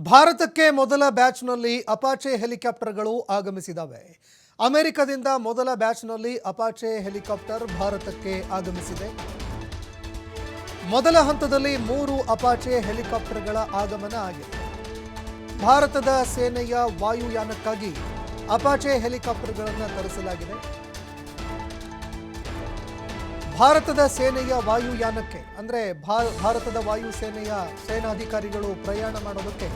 ಭಾರತಕ್ಕೆ ಮೊದಲ ಬ್ಯಾಚ್ನಲ್ಲಿ ಅಪಾಚೆ ಹೆಲಿಕಾಪ್ಟರ್ಗಳು ಆಗಮಿಸಿದವೆ. ಅಮೆರಿಕದಿಂದ ಮೊದಲ ಬ್ಯಾಚ್ನಲ್ಲಿ ಅಪಾಚೆ ಹೆಲಿಕಾಪ್ಟರ್ ಭಾರತಕ್ಕೆ ಆಗಮಿಸಿದೆ. ಮೊದಲ ಹಂತದಲ್ಲಿ ಮೂರು ಅಪಾಚೆ ಹೆಲಿಕಾಪ್ಟರ್ಗಳ ಆಗಮನ ಆಗಿದೆ. ಭಾರತದ ಸೇನೆಯ ವಾಯುಯಾನಕ್ಕಾಗಿ ಅಪಾಚೆ ಹೆಲಿಕಾಪ್ಟರ್ಗಳನ್ನು ತರಿಸಲಾಗಿದೆ. ಭಾರತದ ಸೇನೆಯ ವಾಯುಯಾನಕ್ಕೆ, ಅಂದರೆ ಭಾರತದ ವಾಯುಸೇನೆಯ ಸೇನಾಧಿಕಾರಿಗಳು ಪ್ರಯಾಣ ಮಾಡೋದಕ್ಕೆ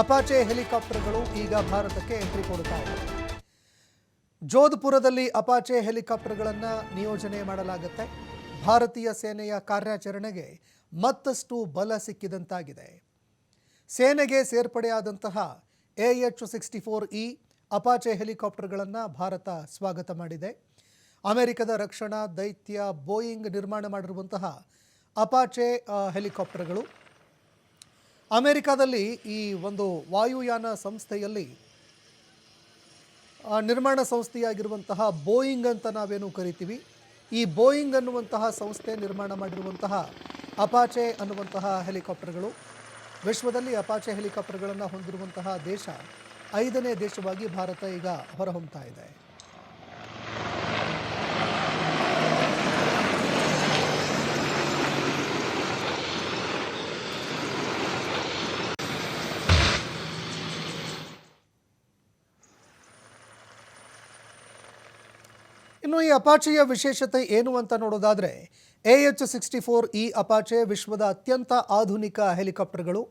ಅಪಾಚೆ ಹೆಲಿಕಾಪ್ಟರ್ಗಳು ಈಗ ಭಾರತಕ್ಕೆ ಎಂಟ್ರಿ ಕೊಡುತ್ತಾ ಇದೆ ಜೋಧ್ಪುರದಲ್ಲಿ ಅಪಾಚೆ ಹೆಲಿಕಾಪ್ಟರ್ಗಳನ್ನು ನಿಯೋಜನೆ ಮಾಡಲಾಗುತ್ತೆ. ಭಾರತೀಯ ಸೇನೆಯ ಕಾರ್ಯಾಚರಣೆಗೆ ಮತ್ತಷ್ಟು ಬಲ ಸಿಕ್ಕಿದಂತಾಗಿದೆ. ಸೇನೆಗೆ ಸೇರ್ಪಡೆಯಾದಂತಹ A H sixty four E Apache ಹೆಲಿಕಾಪ್ಟರ್ಗಳನ್ನು Bharat ಸ್ವಾಗತ ಮಾಡಿದೆ. ಅಮೆರಿಕದ ರಕ್ಷಣಾ, ದೈತ್ಯ, ಬೋಯಿಂಗ್ ನಿರ್ಮಾಣ ಮಾಡಿರುವಂತಹ ಅಪಾಚೆ ಹೆಲಿಕಾಪ್ಟರ್ಗಳು. ಅಮೆರಿಕದಲ್ಲಿ ಈ ಒಂದು ವಾಯುಯಾನ ಸಂಸ್ಥೆಯಲ್ಲಿ ನಿರ್ಮಾಣ ಸಂಸ್ಥೆಯಾಗಿರುವಂತಹ ಬೋಯಿಂಗ್ ಅಂತ ನಾವೇನು ಕರಿತೀವಿ? ಈ ಬೋಯಿಂಗ್ ಅನ್ನುವಂತಹ ಸಂಸ್ಥೆ ನಿರ್ಮಾಣ ಮಾಡಿರುವಂತಹ ಅಪಾಚೆ ಅನ್ನುವಂತಹ ಹೆಲಿಕಾಪ್ಟರ್ಗಳು. ವಿಶ್ವದಲ್ಲಿ ಅಪಾಚೆ ಹೆಲಿಕಾಪ್ಟರ್ಗಳನ್ನು ಹೊಂದಿರುವಂತಹ ದೇಶ ಐದನೇ ದೇಶವಾಗಿ ಭಾರತ ಈಗ ಹೊರಹೊಮ್ತಾ ಇದೆ. ಇನ್ನು ಈ ಅಪಾಚೆಯ ವಿಶೇಷತೆ ಏನು ಅಂತ ನೋಡೋದಾದರೆ A H sixty four E Apache ವಿಶ್ವದ ಅತ್ಯಂತ ಆಧುನಿಕ ಹೆಲಿಕಾಪ್ಟರ್ಗಳು.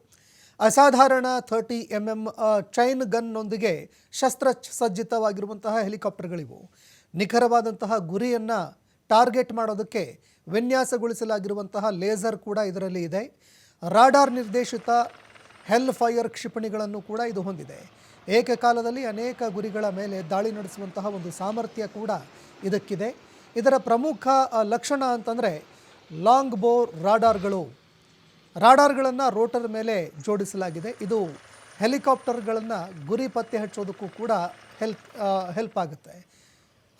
ಅಸಾಧಾರಣ ಥರ್ಟಿ ಎಂ ಎಂ ಚೈನ್ ಗನ್ನೊಂದಿಗೆ ಶಸ್ತ್ರಸಜ್ಜಿತವಾಗಿರುವಂತಹ ಹೆಲಿಕಾಪ್ಟರ್ಗಳಿವು. ನಿಖರವಾದಂತಹ ಗುರಿಯನ್ನು ಟಾರ್ಗೆಟ್ ಮಾಡೋದಕ್ಕೆ ವಿನ್ಯಾಸಗೊಳಿಸಲಾಗಿರುವಂತಹ ಲೇಸರ್ ಕೂಡ ಇದರಲ್ಲಿ ಇದೆ. ರಾಡಾರ್ ನಿರ್ದೇಶಿತ ಹೆಲ್ ಫೈರ್ ಕ್ಷಿಪಣಿಗಳನ್ನು ಕೂಡ ಇದು ಹೊಂದಿದೆ. ಏಕಕಾಲದಲ್ಲಿ ಅನೇಕ ಗುರಿಗಳ ಮೇಲೆ ದಾಳಿ ನಡೆಸುವಂತಹ ಒಂದು ಸಾಮರ್ಥ್ಯ ಕೂಡ ಇದಕ್ಕಿದೆ. ಇದರ ಪ್ರಮುಖ ಲಕ್ಷಣ ಅಂತಂದರೆ ಲಾಂಗ್ ಬೋರ್ ರಾಡಾರ್ಗಳು. ರಾಡಾರ್ಗಳನ್ನು ರೋಟರ್ ಮೇಲೆ ಜೋಡಿಸಲಾಗಿದೆ. ಇದು ಹೆಲಿಕಾಪ್ಟರ್ಗಳನ್ನು ಗುರಿ ಪತ್ತೆ ಹಚ್ಚೋದಕ್ಕೂ ಕೂಡ ಹೆಲ್ಪ್ ಹೆಲ್ಪ್ ಆಗುತ್ತೆ.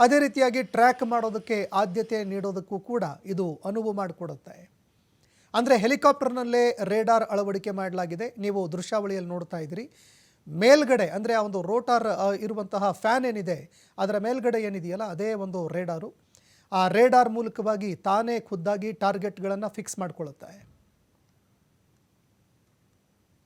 ಅದೇ ರೀತಿಯಾಗಿ ಟ್ರ್ಯಾಕ್ ಮಾಡೋದಕ್ಕೆ ಆದ್ಯತೆ ನೀಡೋದಕ್ಕೂ ಕೂಡ ಇದು ಅನುವು ಮಾಡಿಕೊಡುತ್ತೆ. ಅಂದರೆ ಹೆಲಿಕಾಪ್ಟರ್ನಲ್ಲೇ ರೇಡಾರ್ ಅಳವಡಿಕೆ ಮಾಡಲಾಗಿದೆ. ನೀವು ದೃಶ್ಯಾವಳಿಯಲ್ಲಿ ನೋಡ್ತಾ ಇದ್ದೀರಿ. ಮೇಲ್ಗಡೆ ಅಂದರೆ ಆ ಒಂದು ರೋಟಾರ್ ಇರುವಂತಹ ಫ್ಯಾನ್ ಏನಿದೆ, ಅದರ ಮೇಲ್ಗಡೆ ಏನಿದೆಯಲ್ಲ, ಅದೇ ಒಂದು ರೇಡಾರು. ಆ ರೇಡಾರ್ ಮೂಲಕವಾಗಿ ತಾನೇ ಖುದ್ದಾಗಿ ಟಾರ್ಗೆಟ್ಗಳನ್ನು ಫಿಕ್ಸ್ ಮಾಡ್ಕೊಳ್ಳುತ್ತೆ.